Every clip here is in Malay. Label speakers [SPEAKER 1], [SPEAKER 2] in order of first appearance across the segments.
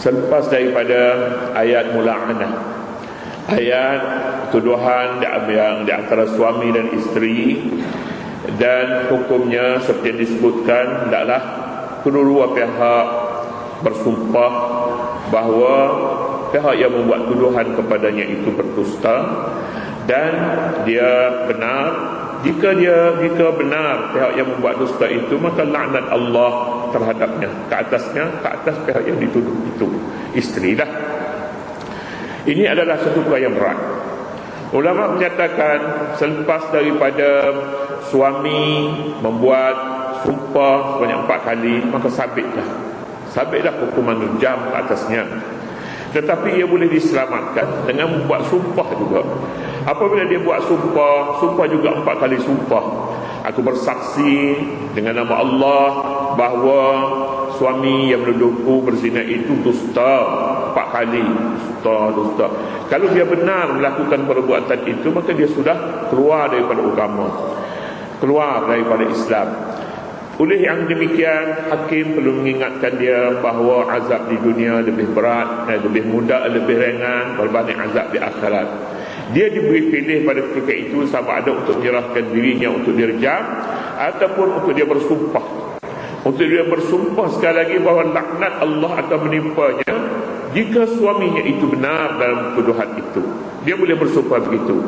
[SPEAKER 1] selepas daripada ayat mula'anah ayat tuduhan yang di antara suami dan isteri dan hukumnya seperti yang disebutkan adalah kedua-dua pihak bersumpah bahawa pihak yang membuat tuduhan kepadanya itu berdusta dan dia benar. Jika dia jika benar pihak yang membuat dusta itu maka laknat Allah terhadapnya ke atasnya ke atas pihak yang dituduh itu. Isteri lah ini adalah satu perkara yang berat. Ulama menyatakan selepas daripada suami membuat sumpah sebanyak empat kali maka sabitlah. Sabitlah hukuman jam ke atasnya. Tetapi ia boleh diselamatkan dengan membuat sumpah juga. Apabila dia buat sumpah sumpah juga empat kali sumpah. Aku bersaksi dengan nama Allah bahawa suami yang menuduhku berzina itu dusta empat kali. Dusta dusta. Kalau dia benar melakukan perbuatan itu maka dia sudah keluar daripada agama. Keluar daripada Islam. Oleh yang demikian hakim perlu mengingatkan dia bahawa azab di dunia lebih berat dan lebih mudah lebih ringan berbanding azab di akhirat. Dia diberi pilih pada ketika itu sama ada untuk menyerahkan dirinya untuk dirjam ataupun untuk dia bersumpah untuk dia bersumpah sekali lagi bahawa laknat Allah akan menimpanya jika suaminya itu benar dalam tuduhan itu. Dia boleh bersumpah begitu.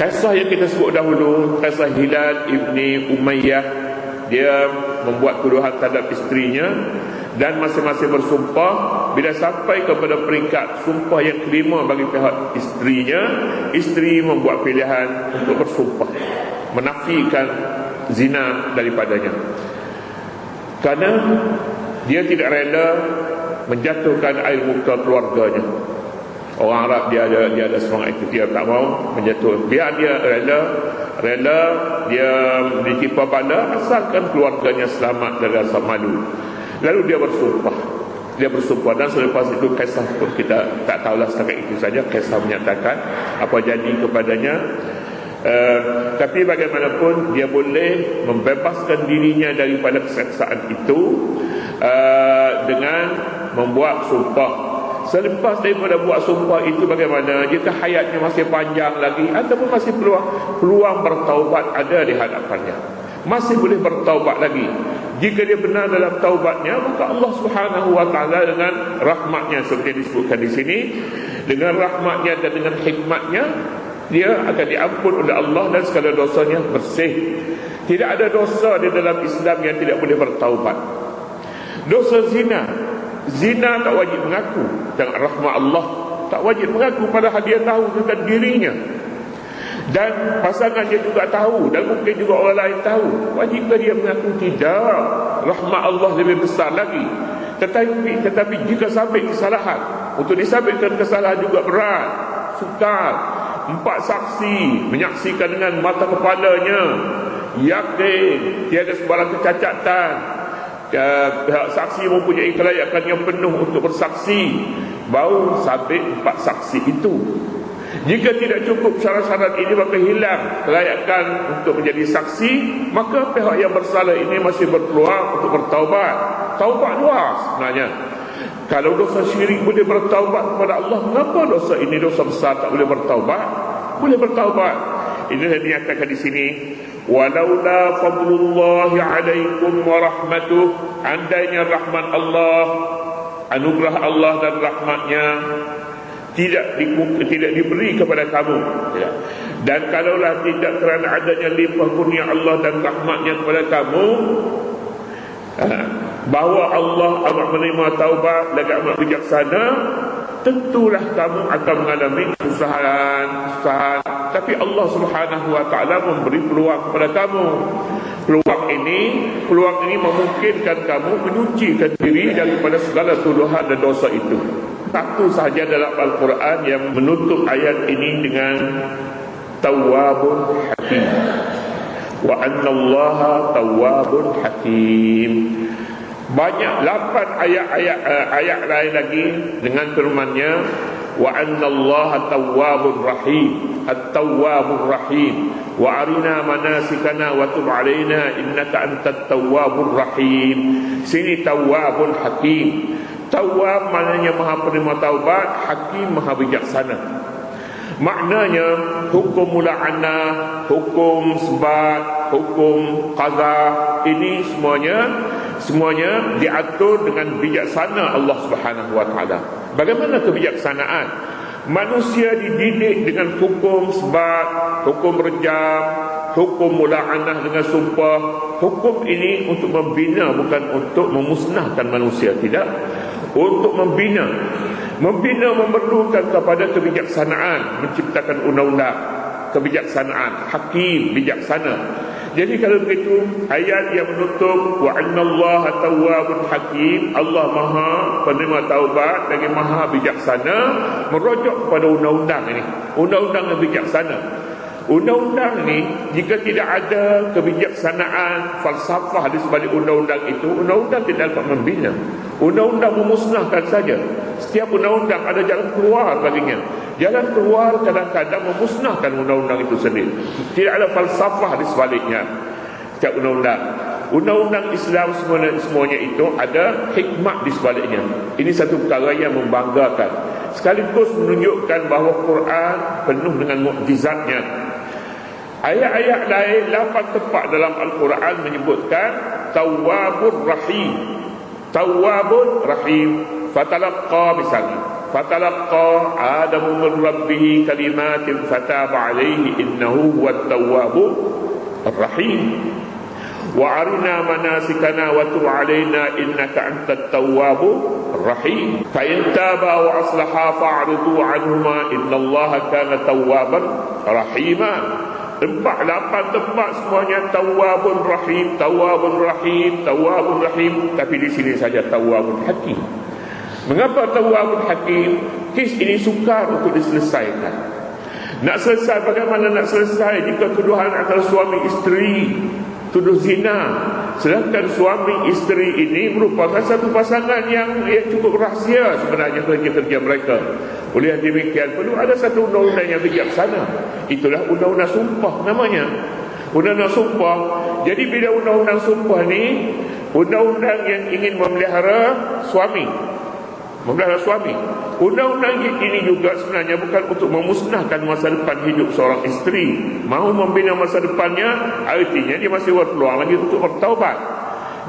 [SPEAKER 1] Kisah yang kita sebut dahulu kisah Hilal ibni Umayyah dia membuat tuduhan terhadap isterinya dan masing-masing bersumpah. Bila sampai kepada peringkat sumpah yang kelima bagi pihak isterinya isteri membuat pilihan untuk bersumpah menafikan zina daripadanya kerana dia tidak rela menjatuhkan air muka keluarganya. Orang Arab dia ada dia ada semangat itu. Dia tak mau menjatuh. Biar dia rela rela dia ditipu bala asalkan keluarganya selamat dari rasa malu. Lalu dia bersumpah. Dia bersumpah. Dan selepas itu kisah pun kita tak tahulah setakat itu saja. Kisah menyatakan apa jadi kepadanya uh, Tapi bagaimanapun dia boleh membebaskan dirinya daripada keseksaan itu uh, Dengan membuat sumpah. Selepas daripada buat sumpah itu bagaimana? Jika hayatnya masih panjang lagi Ataupun masih peluang Peluang bertaubat ada di hadapannya. Masih boleh bertaubat lagi. Jika dia benar dalam taubatnya maka Allah Subhanahu wa taala dengan rahmatnya seperti disebutkan di sini dengan rahmatnya dan dengan hikmatnya dia akan diampun oleh Allah dan segala dosanya bersih. Tidak ada dosa di dalam Islam yang tidak boleh bertaubat. Dosa zina. Zina tak wajib mengaku. Dengan rahmat Allah tak wajib mengaku. Padahal dia tahu tentang dirinya. Dan pasangannya juga tahu. Dan mungkin juga orang lain tahu. Wajibkah dia mengaku? Tidak. Rahmat Allah lebih besar lagi. Tetapi tetapi jika sampai kesalahan. Untuk disabitkan kesalahan juga berat. Sukar empat saksi menyaksikan dengan mata kepalanya. Yakin tiada sebarang kecacatan. Pihak saksi mempunyai kelayakan yang penuh untuk bersaksi. Baru sabit empat saksi itu. Jika tidak cukup syarat-syarat ini maka hilang kelayakan untuk menjadi saksi, maka pihak yang bersalah ini masih berpeluang untuk bertaubat. Taubat luas sebenarnya. Kalau dosa syirik boleh bertaubat kepada Allah, mengapa dosa ini dosa besar tak boleh bertaubat? Boleh bertaubat. Ini yang dinyatakan di sini. Walaula fadlullah alaikum wa rahmatuh. Andainya rahmat Allah, anugerah Allah dan rahmatnya tidak di, tidak diberi kepada kamu ya. dan kalaulah tidak kerana adanya limpah kurnia Allah dan rahmatnya kepada kamu ha, bahawa Allah amat menerima taubat lagi amat bijaksana tentulah kamu akan mengalami kesusahan kesusahan. Tapi Allah Subhanahu wa taala memberi peluang kepada kamu. Peluang ini peluang ini memungkinkan kamu menyucikan diri daripada segala tuduhan dan dosa itu. Satu sahaja dalam Al-Quran yang menutup ayat ini dengan Tawwabun Hakim. Wa anna allaha Tawwabun Hakim Banyak lapan ayat-ayat uh, ayat lain lagi dengan firmannya Wa anna allaha Tawwabun Rahim. At-Tawwabun Rahim. Wa arina manasikana wa tub alaina innaka antat Tawwabun Rahim. Sini Tawwabun Hakim. Tawab maknanya maha penerima taubat Hakim maha bijaksana. Maknanya hukum mula'anah, hukum sebat, hukum qaza Ini semuanya Semuanya diatur dengan bijaksana Allah subhanahu wa ta'ala. Bagaimana kebijaksanaan? Manusia dididik dengan hukum sebat, hukum rejam, hukum mula'anah dengan sumpah. Hukum ini untuk membina bukan untuk memusnahkan manusia Tidak. Untuk membina. Membina memerlukan kepada kebijaksanaan menciptakan undang-undang. Kebijaksanaan hakim bijaksana jadi kalau begitu ayat yang menutup wa annallaha tawwabun hakim Allah Maha penerima taubat dan Maha bijaksana merujuk kepada undang-undang ini. Undang-undang yang bijaksana Undang-undang ni jika tidak ada kebijaksanaan falsafah di sebalik undang-undang itu, undang-undang tidak dapat membina. Undang-undang memusnahkan saja. Setiap undang-undang ada jalan keluar baginya. Jalan keluar kadang-kadang memusnahkan undang-undang itu sendiri. Tidak ada falsafah di sebaliknya. Setiap undang-undang. Undang-undang Islam semuanya, semuanya itu ada hikmah di sebaliknya. Ini satu perkara yang membanggakan. Sekaligus menunjukkan bahawa Quran penuh dengan mukjizatnya Ayat-ayat lain lapan tempat dalam Al-Quran menyebutkan Tawwabur Rahim. Tawwabur Rahim. Fatalaqqa misalnya Fatalaqqa Adamu min Rabbihi kalimatin fataba alaihi innahu huwa tawwabur Rahim. Wa arina manasikana wa tu alaina innaka antat tawwabur Rahim. Fa in taba wa aslaha fa'ridu anhuma innallaha kana tawwaban rahimah Tempat lapan tempat semuanya. Tawabun Rahim Tawabun Rahim Tawabun Rahim. Tapi di sini saja Tawabun Hakim. Mengapa Tawabun Hakim? Kes ini sukar untuk diselesaikan. Nak selesai bagaimana nak selesai? Jika tuduhan antara suami isteri Tuduh zina. Sedangkan suami isteri ini Merupakan satu pasangan yang, yang cukup rahsia Sebenarnya kerja-kerja mereka oleh demikian perlu ada satu undang-undang yang bijaksana. Itulah undang-undang sumpah namanya. Undang-undang sumpah. Jadi bila undang-undang sumpah ni undang-undang yang ingin memelihara suami. Memelihara suami. Undang-undang ini juga sebenarnya bukan untuk memusnahkan masa depan hidup seorang isteri. Mahu membina masa depannya, artinya dia masih berpeluang lagi untuk bertaubat.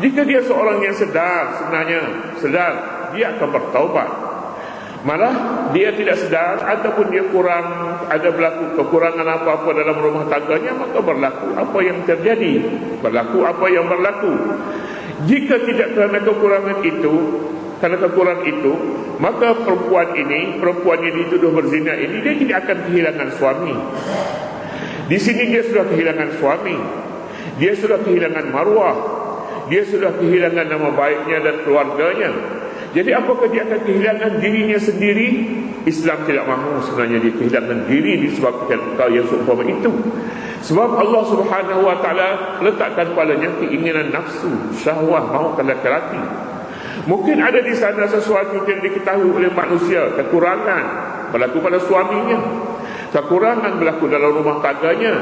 [SPEAKER 1] Jika dia seorang yang sedar sebenarnya, sedar, dia akan bertaubat. Malah dia tidak sedar ataupun dia kurang ada berlaku kekurangan apa-apa dalam rumah tangganya maka berlaku. Apa yang terjadi? Berlaku apa yang berlaku. Jika tidak kerana kekurangan itu kerana kekurangan itu maka perempuan ini perempuan yang dituduh berzina ini dia tidak akan kehilangan suami. Di sini dia sudah kehilangan suami. Dia sudah kehilangan maruah dia sudah kehilangan nama baiknya dan keluarganya jadi apakah dia akan kehilangan dirinya sendiri? Islam tidak mahu sebenarnya dia kehilangan diri disebabkan kau yang seumpama itu. Sebab Allah Subhanahu Wa Taala letakkan padanya keinginan nafsu, syahwah mahu laki-laki. Mungkin ada di sana sesuatu yang diketahui oleh manusia, kekurangan berlaku pada suaminya. Kekurangan berlaku dalam rumah tangganya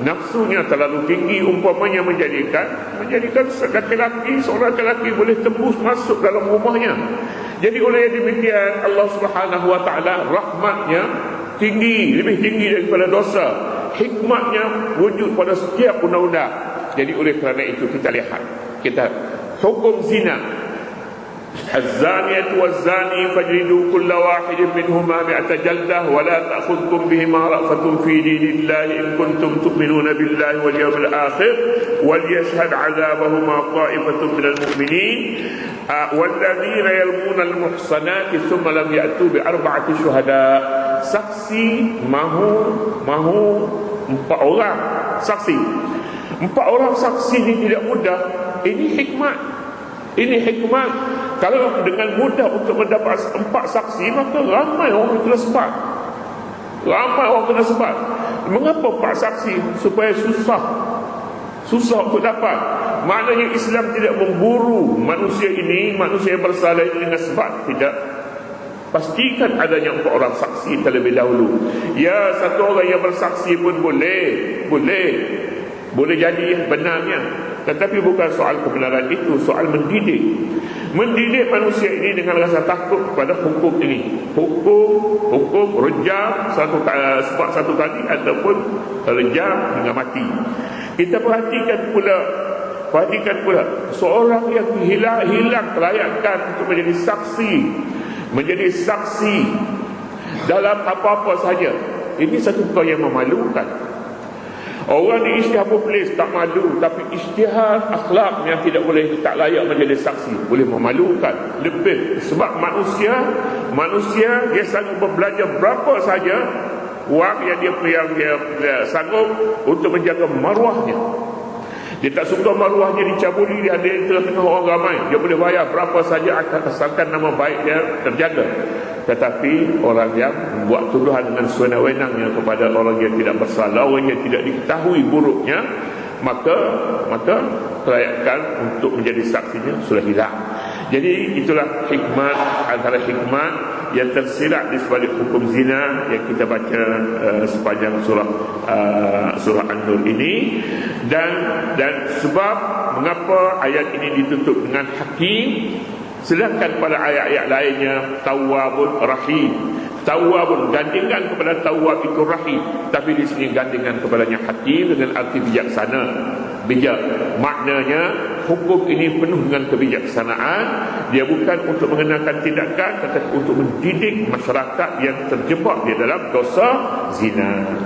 [SPEAKER 1] Nafsunya terlalu tinggi Umpamanya menjadikan Menjadikan laki-laki Seorang laki-laki boleh tembus masuk dalam rumahnya. Jadi oleh demikian Allah subhanahu wa ta'ala Rahmatnya tinggi Lebih tinggi daripada dosa. Hikmatnya wujud pada setiap undang-undang. Jadi oleh kerana itu kita lihat Kita hukum zina الزانية والزاني فاجلدوا كل واحد منهما مئة جلدة ولا تأخذكم بهما رأفة في دين الله إن كنتم تؤمنون بالله واليوم الآخر وليشهد عذابهما طائفة من المؤمنين. والذين يرمون المحصنات ثم لم يأتوا بأربعة شهداء. saksi mahu mahu empat orang saksi empat orang saksi ini tidak mudah ini hikmat ini hikmat. Kalau dengan mudah untuk mendapat empat saksi Maka ramai orang kena sebab Ramai orang kena sebab Mengapa empat saksi? Supaya susah. Susah untuk dapat. Maknanya Islam tidak memburu Manusia ini Manusia yang bersalah ini dengan sebab Tidak. Pastikan adanya empat orang saksi terlebih dahulu. Ya satu orang yang bersaksi pun boleh. Boleh. Boleh jadi benarnya tetapi bukan soal kebenaran itu Soal mendidik. Mendidik manusia ini dengan rasa takut kepada hukum ini. Hukum hukum rejam satu sebab satu kali ataupun rejam hingga mati. Kita perhatikan pula perhatikan pula seorang yang hilang hilang kelayakan untuk menjadi saksi menjadi saksi dalam apa-apa saja ini satu perkara yang memalukan Orang di isytihar polis tak malu Tapi isytihar akhlak yang tidak boleh Tak layak menjadi saksi. Boleh memalukan. Lebih Sebab manusia Manusia dia sanggup belajar berapa saja Wang yang dia, yang dia, dia sanggup Untuk menjaga maruahnya. Dia tak suka maruahnya dicabuli Dia ada di tengah-tengah orang ramai. Dia boleh bayar berapa saja Akan kesankan nama baik dia terjaga tetapi orang yang buat tuduhan dengan sewenang-wenangnya kepada orang yang tidak bersalah orang yang tidak diketahui buruknya maka maka kelayakan untuk menjadi saksinya sudah hilang. Jadi itulah hikmat antara hikmat yang tersirat di sebalik hukum zina yang kita baca uh, sepanjang surah uh, surah An-Nur ini. Dan dan sebab mengapa ayat ini ditutup dengan hakim Sedangkan pada ayat-ayat lainnya Tawwabun Rahim. Tawwabun gandingan kepada Tawwab itu Rahim. Tapi di sini gandingan kepadanya Hakim dengan arti bijaksana. Bijak. Maknanya hukum ini penuh dengan kebijaksanaan. Dia bukan untuk mengenakan tindakan Tetapi untuk mendidik masyarakat yang terjebak di dalam dosa zina